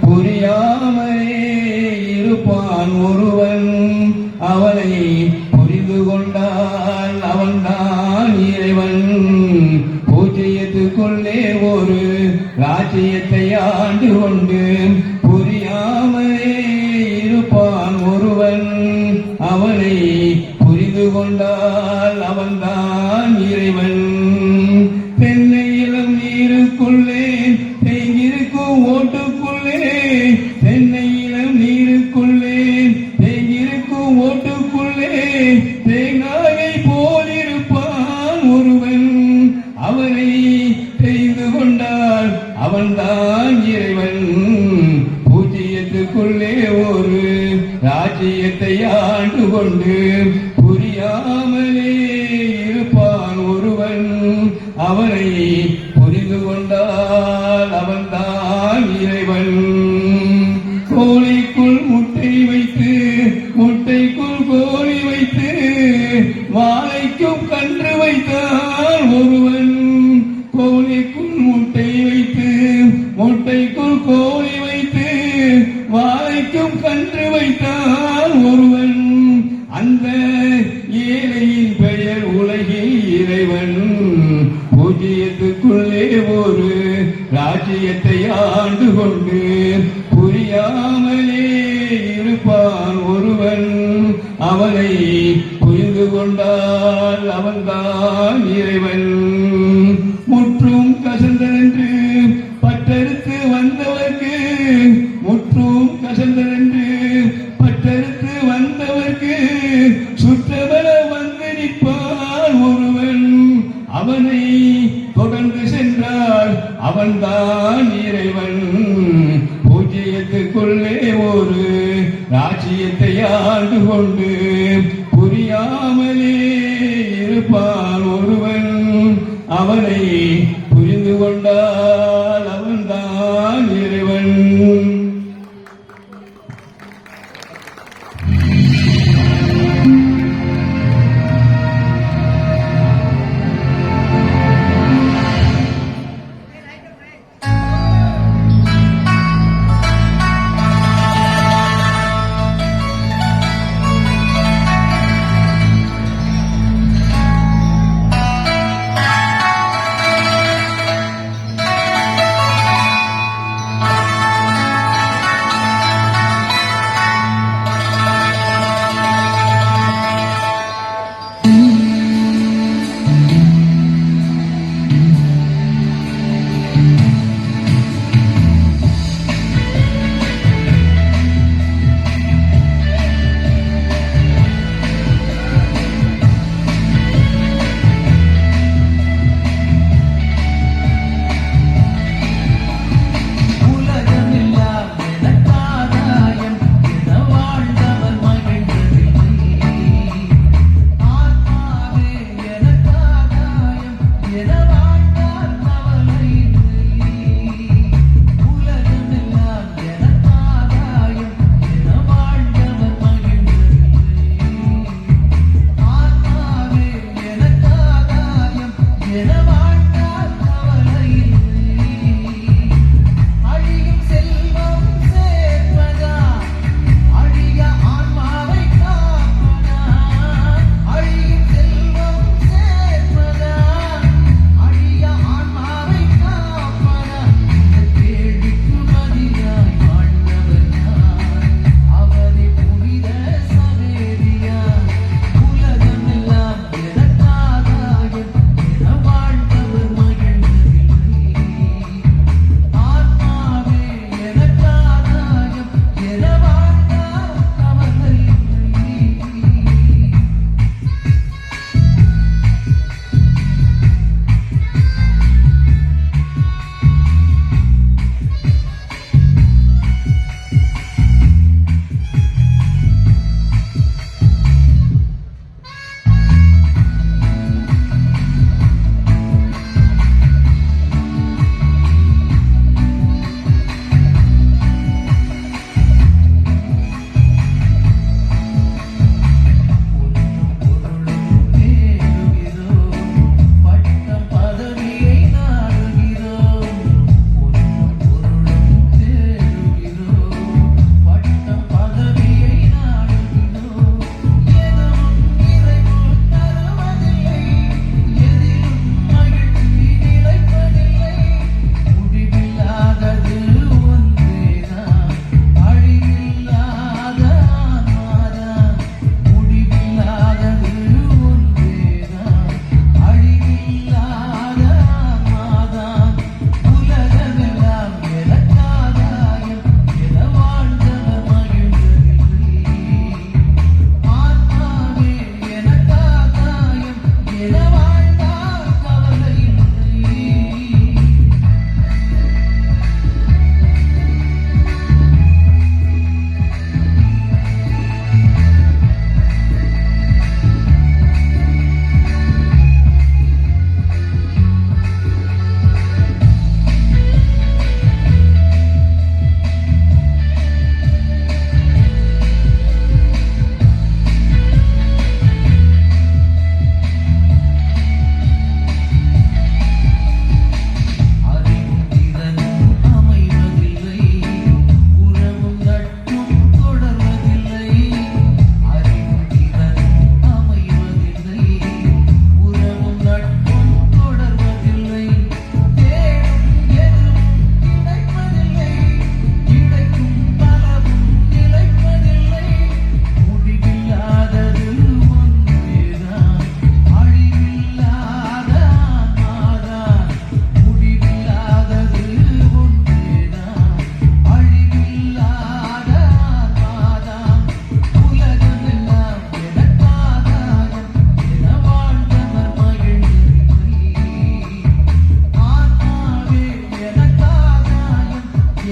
புரியாமலே இருப்பான் ஒருவன். அவனை புரிந்து கொண்டால் அவன்தான் இறைவன். பூஜ்ஜியத்துக்குள்ளே ஒரு ராஜ்யத்தை ஆண்டு கொண்டு புரியாமலே இருப்பான் ஒருவன். அவனை புரிந்து கொண்டால் அவன்தான் இறைவன். தென்னை இளம் நீருக்குள்ளே அவன்தான் இறைவன். பூஜ்ஜியத்துக்குள்ளே ஒரு ராஜ்யத்தை ஆண்டு கொண்டு புரியாமலே இருப்பான் ஒருவன். அவனை புரிந்து கொண்டால் அவன்தான் இறைவன். ஒரு ராஜ்யத்தை ஆண்டு கொண்டு புரியாமலே இருப்பான் ஒருவன். அவனை புரிந்து கொண்டால் அவன்தான் இறைவன். முற்றும் கசந்தனென்று அவன்தான் இறைவன். பூஜ்ஜியத்துக்குள்ளே ஒரு ராஜ்யத்தை ஆண்டு கொண்டு புரியாமலே இருப்பான் ஒருவன். அவனை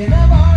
never